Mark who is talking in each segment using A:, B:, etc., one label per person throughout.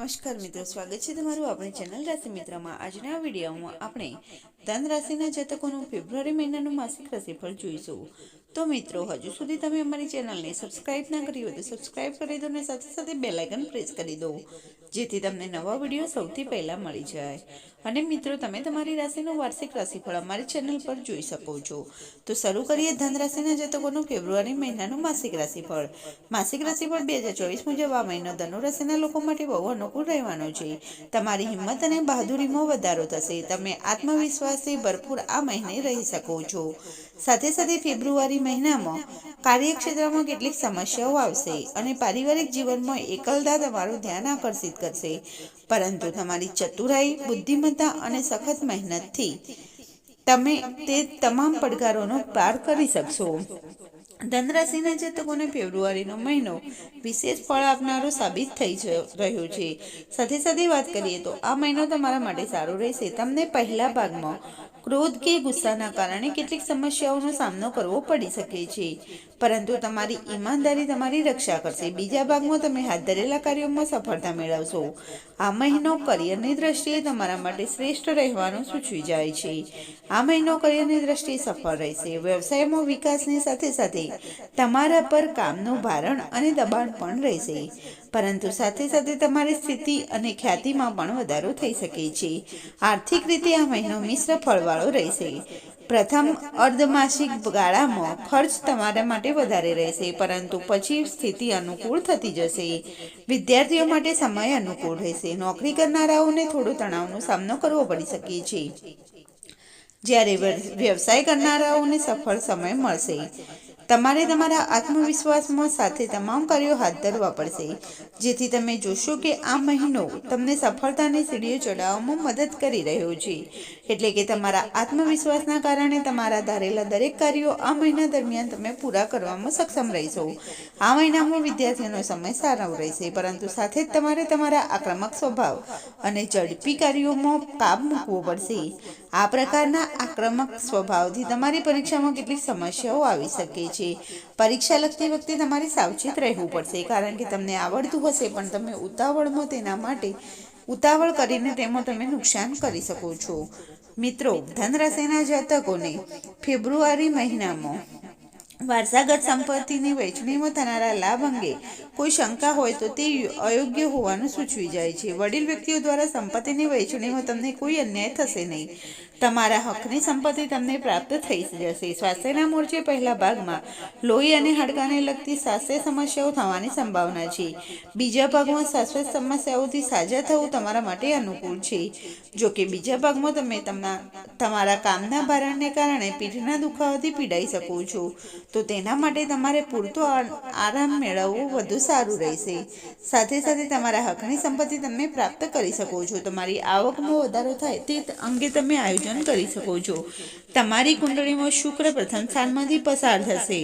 A: નમસ્કાર મિત્રો, સ્વાગત છે તમારું આપણી ચેનલ રાશિ મિત્રમાં. આજના વિડીયોમાં આપણે ધન રાશિના જાતકોનું ફેબ્રુઆરી મહિનાનું માસિક રાશિફળ જોઈશું. તો મિત્રો, હજુ સુધી તમે અમારી ચેનલને સબસ્ક્રાઇબ ના કરી હોય તો સબસ્ક્રાઇબ કરી દો અને સાથે સાથે બે લાઇકન પ્રેસ કરી દો, જેથી તમને નવા વીડિયો સૌથી પહેલાં મળી જાય. અને મિત્રો, તમે તમારી રાશિનું વાર્ષિક રાશિફળ અમારી ચેનલ પર જોઈ શકો છો. તો શરૂ કરીએ ધન રાશિના જાતકોનું ફેબ્રુઆરી મહિનાનું માસિક રાશિફળ. માસિક રાશિફળ બે હજાર ચોવીસ મુજબ આ મહિનો ધનુ રાશિના લોકો માટે બહુ અનુકૂળ રહેવાનો છે. તમારી હિંમત અને બહાદુરીમાં વધારો થશે. તમે આત્મવિશ્વાસથી ભરપૂર આ મહિને રહી શકો છો. સાથે સાથે ફેબ્રુઆરી મહિનામાં કાર્યક્ષેત્રમાં કેટલીક સમસ્યાઓ આવશે અને પારિવારિક જીવનમાં એકલતા તમારું ધ્યાન આકર્ષિત કરશે. પરંતુ તમારી ચતુરાઈ, બુદ્ધિમત્તા અને સખત મહેનતથી તમે તે તમામ પડકારોનો પાર કરી શકશો. ધનરાશિના જાતકોને ફેબ્રુઆરીનો મહિનો વિશેષ ફળ આપનારો સાબિત થઈ રહ્યો છે. સાથે સાથે વાત કરીએ તો આ મહિનો તમારા માટે સારો રહેશે. તમને પહેલા ભાગમાં ક્રોધ કે ગુસ્સાના કારણે કેટલીક સમસ્યાઓનો સામનો કરવો પડી શકે છે. પરંતુ તમારી ઈમાનદારી તમારી રક્ષા કરશે. બીજા ભાગમાં તમે હાથ ધરેલા કાર્યોમાં સફળતા મેળવશો. આ મહિનો કરિયરની દ્રષ્ટિએ તમારા માટે શ્રેષ્ઠ રહેવાનું સૂચવી જાય છે. આ મહિનો કરિયરની દ્રષ્ટિએ સફળ રહેશે. વ્યવસાયમાં વિકાસની સાથે સાથે તમારા પર કામનું ભારણ અને દબાણ પણ રહેશે. પરંતુ સાથે સાથે તમારી સ્થિતિ અને ખ્યાતિમાં પણ વધારો થઈ શકે છે. આર્થિક રીતે આ મહિનો મિશ્ર ફળવાળો રહેશે. પ્રથમ અર્ધમાસિક ગાળામાં ખર્ચ તમારા માટે વધારે રહેશે, પરંતુ પછી સ્થિતિ અનુકૂળ થતી જશે. વિદ્યાર્થીઓ માટે સમય અનુકૂળ રહેશે. નોકરી કરનારાઓને થોડો તણાવનો સામનો કરવો પડી શકે છે. જ્યારે વ્યવસાય કરનારાઓને સફળ સમય મળશે. તમારે તમારા આત્મવિશ્વાસમાં સાથે તમામ કાર્યો હાથ ધરવા પડશે. જેથી તમે જોશો કે આ મહિનો તમને સફળતાની સીડીઓ ચડાવવામાં મદદ કરી રહ્યો છે. એટલે કે તમારા આત્મવિશ્વાસના કારણે તમારા ધારેલા દરેક કાર્યો આ મહિના દરમિયાન તમે પૂરા કરવામાં સક્ષમ રહેશો. આ મહિનામાં વિદ્યાર્થીઓનો સમય સારો રહેશે, પરંતુ સાથે જ તમારે તમારા આક્રમક સ્વભાવ અને ઝડપી કાર્યોમાં કાબ મૂકવો પડશે. આ પ્રકારના આક્રમક સ્વભાવથી તમારી પરીક્ષામાં કેટલીક સમસ્યાઓ આવી શકે છે. પરીક્ષા લખતી વખતે તમારે સાવચેત રહેવું પડશે, કારણ કે તમને આવડતું હશે, પણ તમે ઉતાવળમાં તેના માટે ઉતાવળ કરીને તેમાં તમે નુકસાન કરી શકો છો. મિત્રો, ધનરાશિના જાતકોને ફેબ્રુઆરી મહિનામાં વારસાગત સંપત્તિની વહેંચણીમાં થનારા લાભ અંગે કોઈ શંકા હોય તો તે અયોગ્ય હોવાનું સૂચવી જાય છે. વડીલ વ્યક્તિઓ દ્વારા સંપત્તિની વહેંચણીમાં તમને કોઈ અન્યાય થશે નહીં. તમારા હકની સંપત્તિ તમને પ્રાપ્ત થઈ જશે. સ્વાસ્થ્યના મોરચે પહેલા ભાગમાં લોહી અને હાડકાને લગતી સ્વાસ્થ્ય સમસ્યાઓ થવાની સંભાવના છે. બીજા ભાગમાં સ્વાસ્થ્ય સમસ્યાઓથી સાજા થવું તમારા માટે અનુકૂળ છે. જો કે બીજા ભાગમાં તમે તમા, તમારા કામના ભારણને કારણે પીઠના દુખાવાથી પીડાઈ શકો છો. તો તેના માટે તમારે પૂરતો આરામ મેળવવો વધુ સારું રહેશે. સાથે સાથે તમારા હકની સંપત્તિ તમે પ્રાપ્ત કરી શકો છો. તમારી આવકમાં વધારો થાય તે અંગે તમે આયોજન કરી શકો છો. તમારી કુંડળીમાં શુક્ર પ્રથમ સ્થાનમાંથી પસાર થશે.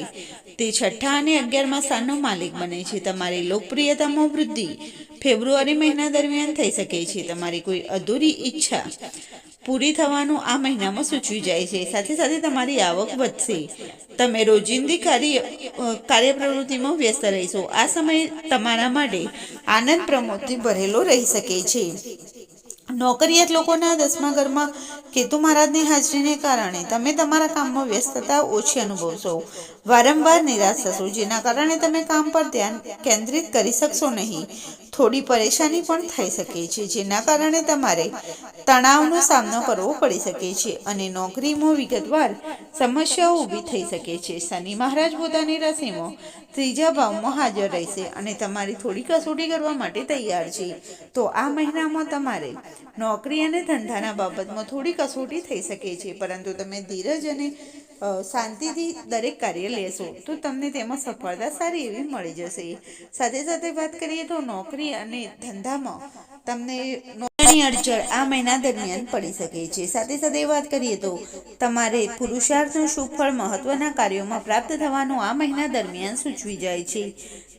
A: તે છઠ્ઠા અને અગિયારમા સ્થાનનો માલિક બને છે. તમારી લોકપ્રિયતામાં વૃદ્ધિ ફેબ્રુઆરી મહિના દરમિયાન થઈ શકે છે. તમારી કોઈ અધૂરી ઈચ્છા પૂરી થવાનું આ મહિનામાં સૂચવી જાય છે. સાથે સાથે તમારી આવક વધશે. તમે રોજિંદી કાર્ય કાર્ય કાર્યપ્રવૃત્તિમાં વ્યસ્ત રહેશો. આ સમય તમારા માટે આનંદ પ્રમોદથી ભરેલો રહી શકે છે. નોકરિયાત લોકોના દસમા ઘરમાં કેતુ મહારાજની હાજરીને કારણે તમે તમારા કામમાં વ્યસ્તતા ઓછી અનુભવશો. વારંવાર નિરાશ થશો, જેના કારણે તમે કામ પર ધ્યાન કેન્દ્રિત કરી શકશો નહીં. થોડી પરેશાની પણ થઈ શકે છે, જેના કારણે તમારે તણાવનો સામનો કરવો પડી શકે છે અને નોકરીમાં વિગતવાર સમસ્યાઓ ઊભી થઈ શકે છે. શનિ મહારાજ પોતાની રાશિમાં ત્રીજા ભાવમાં હાજર રહેશે અને તમારી થોડી કસોટી કરવા માટે તૈયાર છે. તો આ મહિનામાં તમારે નોકરી અને ધંધાના બાબતમાં થોડી કસોટી થઈ શકે છે, પરંતુ તમે ધીરજ અને શાંતિથી દરેક કાર્ય લેશો, તો તમને તેમાં સફળતા સારી એવી મળી જશે. સાથે સાથે વાત કરીએ તો નોકરી અને ધંધામાં તમને નોકરીની અડચણ આ મહિના દરમિયાન પડી શકે છે. સાથે સાથે વાત કરીએ તો તમારે પુરુષાર્થનું સુફળ મહત્વના કાર્યોમાં પ્રાપ્ત થવાનું આ મહિના દરમિયાન સૂચવી જાય છે.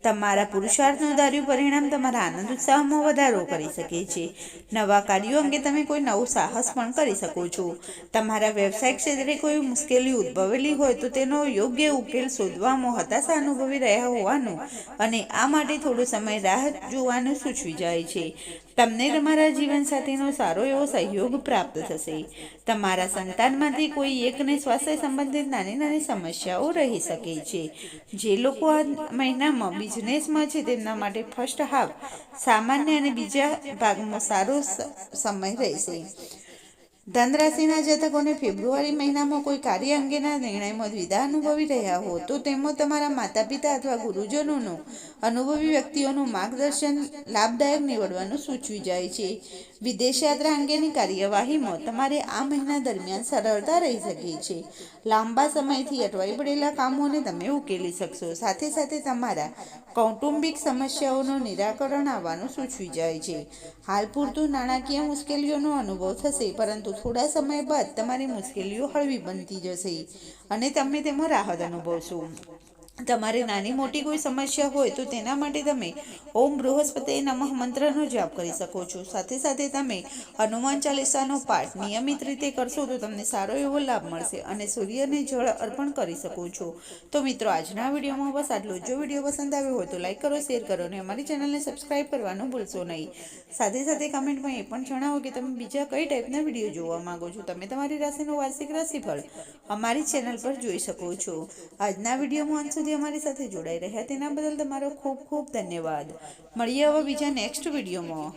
A: તમારા પુરુષાર્થનું ધાર્યું પરિણામ તમારા આનંદ ઉત્સાહમાં વધારો કરી શકે છે. નવા કાર્યો અંગે તમે કોઈ નવું સાહસ પણ કરી શકો છો. તમારા વ્યવસાય ક્ષેત્રે કોઈ મુશ્કેલી ઉદ્ભવેલી હોય તો તેનો યોગ્ય ઉકેલ શોધવામાં હતાશા અનુભવી રહ્યા હોવાનું અને આ માટે થોડો સમય રાહ જોવાનું સૂચવી જાય છે. તમને તમારા જીવનસાથીનો સારો એવો સહયોગ પ્રાપ્ત થશે. તમારા સંતાનમાંથી કોઈ એકને સ્વાસ્થ્ય સંબંધિત નાની નાની સમસ્યાઓ રહી શકે છે. જે લોકો આ મહિનામાં બિઝનેસમાં છે તેમના માટે ફર્સ્ટ હાફ સામાન્ય અને બીજા ભાગમાં સારો સમય રહેશે. ધનરાશિના જાતકોને ફેબ્રુઆરી મહિનામાં કોઈ કાર્ય અંગેના નિર્ણયમાં દ્વિધા અનુભવી રહ્યા હો તો તેમાં તમારા માતા પિતા અથવા ગુરુજનોનું અનુભવી વ્યક્તિઓનું માર્ગદર્શન લાભદાયક નીવડવાનું સૂચવી જાય છે. વિદેશ યાત્રા અંગેની કાર્યવાહીમાં તમારે આ મહિના દરમિયાન સરળતા રહી શકે છે. લાંબા સમયથી અટવાઈ પડેલા કામોને તમે ઉકેલી શકશો. સાથે સાથે તમારા કૌટુંબિક સમસ્યાઓનું નિરાકરણ આવવાનું સૂચવી જાય છે. હાલ પૂરતું નાણાકીય મુશ્કેલીઓનો અનુભવ થશે, પરંતુ થોડા સમય બાદ તમારી મુશ્કેલીઓ હળવી બનતી જશે અને તમે તેમાં રાહત અનુભવશો. તમારે નાની મોટી કોઈ સમસ્યા હોય તો તેના માટે તમે ઓમ બૃહસ્પતિ નમઃ મંત્રનો જાપ કરી શકો છો. સાથે સાથે તમે હનુમાન ચાલીસાનો પાઠ નિયમિત રીતે કરશો તો તમને સારો એવો લાભ મળશે અને સૂર્યને જળ અર્પણ કરી શકો છો. તો મિત્રો, આજના વિડીયોમાં બસ આટલું જો. વીડિયો પસંદ આવ્યો હોય તો લાઇક કરો, શેર કરો અને અમારી ચેનલને સબસ્ક્રાઈબ કરવાનું ભૂલશો નહીં. સાથે સાથે કમેન્ટમાં એ પણ જણાવો કે તમે બીજા કઈ ટાઈપના વીડિયો જોવા માંગો છો. તમે તમારી રાશિનું વાર્ષિક રાશિફળ અમારી ચેનલ પર જોઈ શકો છો. આજના વિડીયોમાં અંત સુધી અમારી સાથે જોડાઈ રહ્યા. તેના બદલ તમારો ખૂબ ખૂબ ધન્યવાદ. મળીએ હવે બીજા નેક્સ્ટ વિડીયોમાં